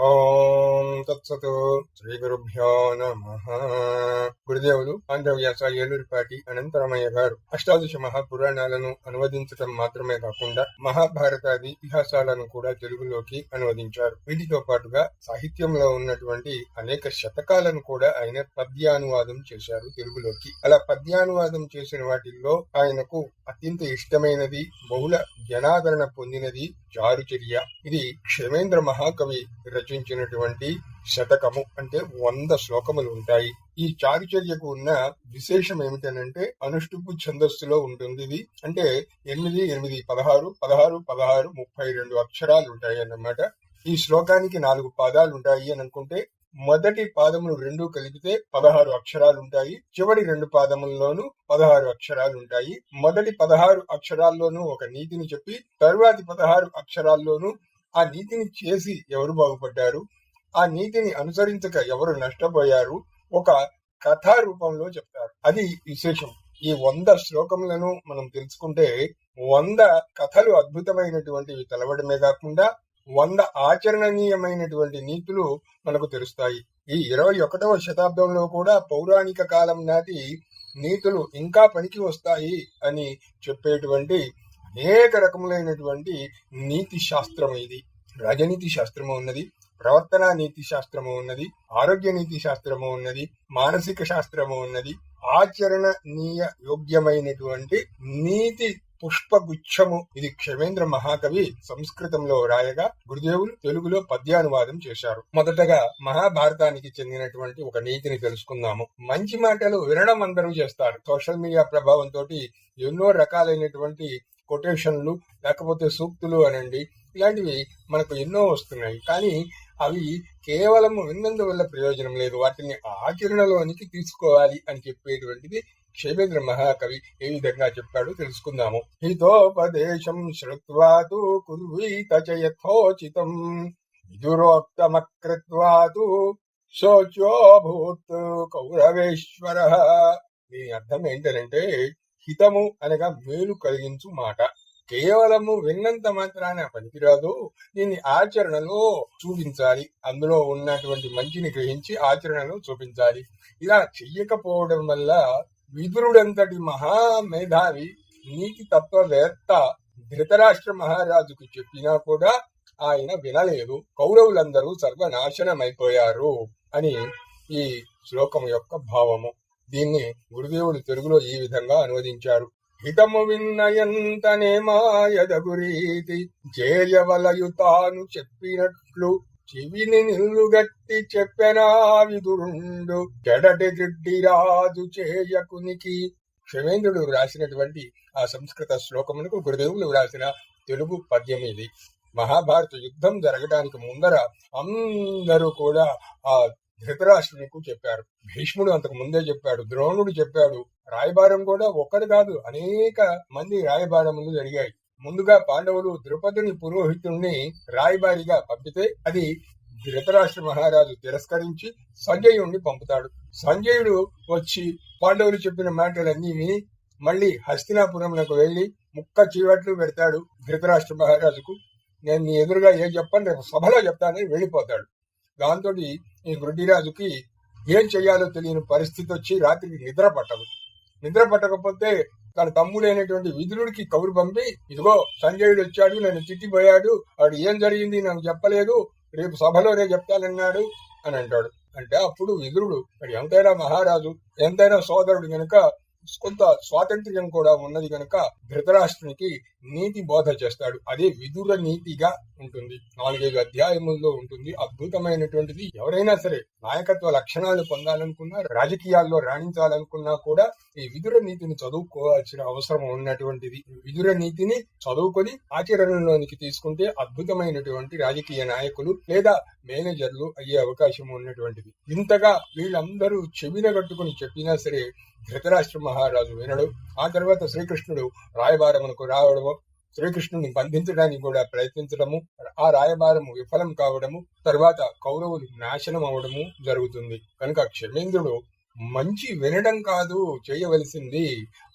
ఓం తత్సత్ శ్రీ గురుభ్యో నమ. గురుదేవులు ఆంధ్రవ్యాస ఏలూరిపాటి అనంతరమయ్య గారు అష్టాదశ మహాపురాణాలను అనువదించటం మాత్రమే కాకుండా మహాభారతాది ఇతిహాసాలను కూడా తెలుగులోకి అనువదించారు. వీటితో పాటుగా సాహిత్యంలో ఉన్నటువంటి అనేక శతకాలను కూడా ఆయన పద్యానువాదం చేశారు తెలుగులోకి. అలా పద్యానువాదం చేసిన వాటిల్లో ఆయనకు అత్యంత ఇష్టమైనది బహుళ జనాదరణ పొందినది చారుచర్య ఇది క్షేమేంద్ర మహాకవి రచించినటువంటి శతకము అంటే వంద శ్లోకములు ఉంటాయి. ఈ చారుచర్యకు ఉన్న విశేషం ఏమిటనంటే అనుష్టుపు ఛందస్సులో ఉంటుంది ఇది. అంటే ఎనిమిది ఎనిమిది పదహారు పదహారు పదహారు ముప్పై రెండు అక్షరాలు ఉంటాయి అన్నమాట ఈ శ్లోకానికి నాలుగు పాదాలు ఉంటాయి అని అనుకుంటే మొదటి పాదములు రెండు కలిపితే పదహారు అక్షరాలు ఉంటాయి. చివరి రెండు పాదముల్లోనూ పదహారు అక్షరాలు ఉంటాయి. మొదటి పదహారు అక్షరాల్లోనూ ఒక నీతిని చెప్పి తరువాతి పదహారు అక్షరాల్లోనూ ఆ నీతిని చేసి ఎవరు బాగుపడ్డారు? ఆ నీతిని అనుసరించక ఎవరు నష్టపోయారు? ఒక కథా రూపంలో చెప్తారు. అది విశేషం. ఈ వంద శ్లోకములను మనం తెలుసుకుంటే వంద కథలు అద్భుతమైనటువంటివి తెలవడమే కాకుండా వంద ఆచరణీయమైనటువంటి నీతులు మనకు తెలుస్తాయి. ఈ ఇరవై ఒకటవ శతాబ్దంలో కూడా పౌరాణిక కాలం నాటి నీతులు ఇంకా పనికి వస్తాయి అని చెప్పేటువంటి అనేక రకములైనటువంటి నీతి శాస్త్రం ఇది. రాజనీతి శాస్త్రము ఉన్నది. ప్రవర్తన నీతి శాస్త్రము ఉన్నది ఆరోగ్య నీతి శాస్త్రము ఉన్నది మానసిక శాస్త్రము ఉన్నది ఆచరణనీయ యోగ్యమైనటువంటి నీతి పుష్పగుచ్ఛము ఇది క్షమేంద్ర మహాకవి సంస్కృతంలో రాయగా గురుదేవులు తెలుగులో పద్యానువాదం చేశారు. మొదటగా మహాభారతానికి చెందినటువంటి ఒక నీతిని తెలుసుకుందాము. మంచి మాటలు వినడం అందరూ చేస్తారు. సోషల్ మీడియా ప్రభావంతో ఎన్నో రకాలైనటువంటి కొటేషన్లు లేకపోతే సూక్తులు అనండి ఇలాంటివి మనకు ఎన్నో వస్తున్నాయి. కానీ అవి కేవలం విన్నందువల్ల ప్రయోజనం లేదు. వాటిని ఆచరణలోనికి తీసుకోవాలి అని చెప్పేటువంటిది క్షేమేంద్ర మహాకవి ఏ విధంగా చెప్పాడో తెలుసుకుందాము. హితోపదేశం శ్రుత్వాదు కుర్వీత చ యథోచితం విదురోక్తమకృత్వాతు శోచోభూత్ కౌరవేశ్వర. దీని అర్థం ఏంటంటే హితము అనగా మేలు కలిగించు మాట. కేవలము విన్నంత మాత్రాన పనికిరాదు. దీన్ని ఆచరణలో చూపించాలి. అందులో ఉన్నటువంటి మంచిని గ్రహించి ఆచరణలో చూపించాలి. ఇలా చెయ్యకపోవడం వల్ల విదురుడంతటి మహామేధావి నీతి తత్వవేత్త ధృతరాష్ట్ర మహారాజుకు చెప్పినా కూడా ఆయన వినలేదు. కౌరవులందరూ సర్వనాశనమైపోయారు అని ఈ శ్లోకం యొక్క భావము. దీన్ని గురుదేవుడు తెలుగులో ఈ విధంగా అనువదించారు. హితము విన్నయంతనే మాయదగురీతి జేయవలయుతాను చెప్పినట్లు చెవిని నిల్లుగట్టి చెప్పెనా విదురుండు. చెడటి గిడ్డి రాజు చేయకునికి. క్షమేంద్రుడు రాసినటువంటి ఆ సంస్కృత శ్లోకమునకు గురుదేవులు వ్రాసిన తెలుగు పద్యం ఇది. మహాభారత యుద్ధం జరగడానికి ముందర అందరూ కూడా ఆ ధృతరాష్ట్రునికు చెప్పారు. భీష్ముడు అంతకు ముందే చెప్పాడు. ద్రోణుడు చెప్పాడు. రాయబారం కూడా ఒక్కరు కాదు. అనేక మంది రాయబారములు జరిగాయి. ముందుగా పాండవులు ద్రుపదుని పురోహితుణ్ణి రాయబారిగా పంపితే అది ధృతరాష్ట్ర మహారాజు తిరస్కరించి సంజయుణ్ణి పంపుతాడు. సంజయుడు వచ్చి పాండవులు చెప్పిన మాటలన్నీ విని మళ్ళీ హస్తినాపురంలోకి వెళ్ళి ముక్క చీవట్లు పెడతాడు ధృతరాష్ట్ర మహారాజుకు. నేను నీ ఎదురుగా ఏం చెప్పను రేపు సభలో చెప్తానని వెళ్ళిపోతాడు. దాంతో ఈ వృద్ధిరాజుకి ఏం చెయ్యాలో తెలియని పరిస్థితి వచ్చి రాత్రికి నిద్ర పట్టదు. నిద్ర పట్టకపోతే తన తమ్ముడైనటువంటి విదురుడికి కబురు పంపి ఇదిగో సంజయుడు వచ్చాడు నన్ను తిట్టిపోయాడు వాడు ఏం జరిగింది నాకు చెప్పలేదు రేపు సభలోనే చెప్తానన్నాడు అని అంటాడు. అంటే అప్పుడు విదురుడు మరి ఎంతైనా మహారాజు ఎంతైనా సోదరుడు గనుక కొంత స్వాతంత్ర్యం కూడా ఉన్నది కనుక ధృతరాష్ట్రునికి నీతి బోధ చేస్తాడు. అదే విదుర నీతిగా ఉంటుంది. నాలుగైదు అధ్యాయముల్లో ఉంటుంది. అద్భుతమైనటువంటిది. ఎవరైనా సరే నాయకత్వ లక్షణాలు పొందాలనుకున్నా రాజకీయాల్లో రాణించాలనుకున్నా కూడా ఈ విదుర నీతిని చదువుకోవాల్సిన అవసరం ఉన్నటువంటిది. విదుర నీతిని చదువుకొని ఆచరణలోనికి తీసుకుంటే అద్భుతమైనటువంటి రాజకీయ నాయకులు లేదా మేనేజర్లు అయ్యే అవకాశం ఉన్నటువంటిది. ఇంతగా వీళ్ళందరూ చెవిన కట్టుకుని చెప్పినా సరే ధృతరాష్ట్ర మహారాజు వినడు. ఆ తర్వాత శ్రీకృష్ణుడు రాయబారమునకు రావడము శ్రీకృష్ణుని బంధించడానికి కూడా ప్రయత్నించడము ఆ రాయబారము విఫలం కావడము తర్వాత కౌరవులు నాశనం అవడము జరుగుతుంది. కనుక క్షమేంద్రుడు మంచి వినడం కాదు చేయవలసింది.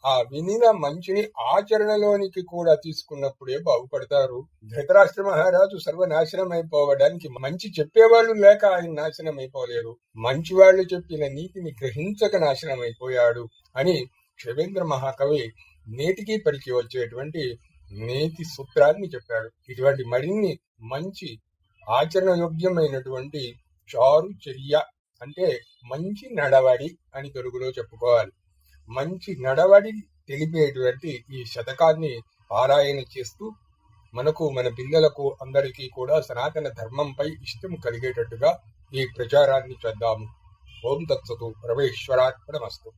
ఆ వినిన మంచిని ఆచరణలోనికి కూడా తీసుకున్నప్పుడే బాగుపడతారు. ధృతరాష్ట్ర మహారాజు సర్వనాశనం అయిపోవడానికి మంచి చెప్పేవాళ్ళు లేక ఆయన నాశనం అయిపోలేరు మంచి వాళ్ళు చెప్పిన నీతిని గ్రహించక నాశనం అయిపోయాడు అని శవేంద్ర మహాకవి నేటికి పరిచి వచ్చేటువంటి నేతి సూత్రాన్ని చెప్పాడు. ఇటువంటి మరిన్ని మంచి ఆచరణ యోగ్యమైనటువంటి చారు చర్య అంటే మంచి నడవడి అని తెలుగులో చెప్పుకోవాలి. మంచి నడవడి తెలిపేటువంటి ఈ శతకాన్ని పారాయణ చేస్తూ మనకు మన పిల్లలకు అందరికీ కూడా సనాతన ధర్మంపై ఇష్టం కలిగేటట్టుగా ఈ ప్రచారాన్ని చేద్దాము. ఓం తత్సతు పరమేశ్వరార్పణమస్తు.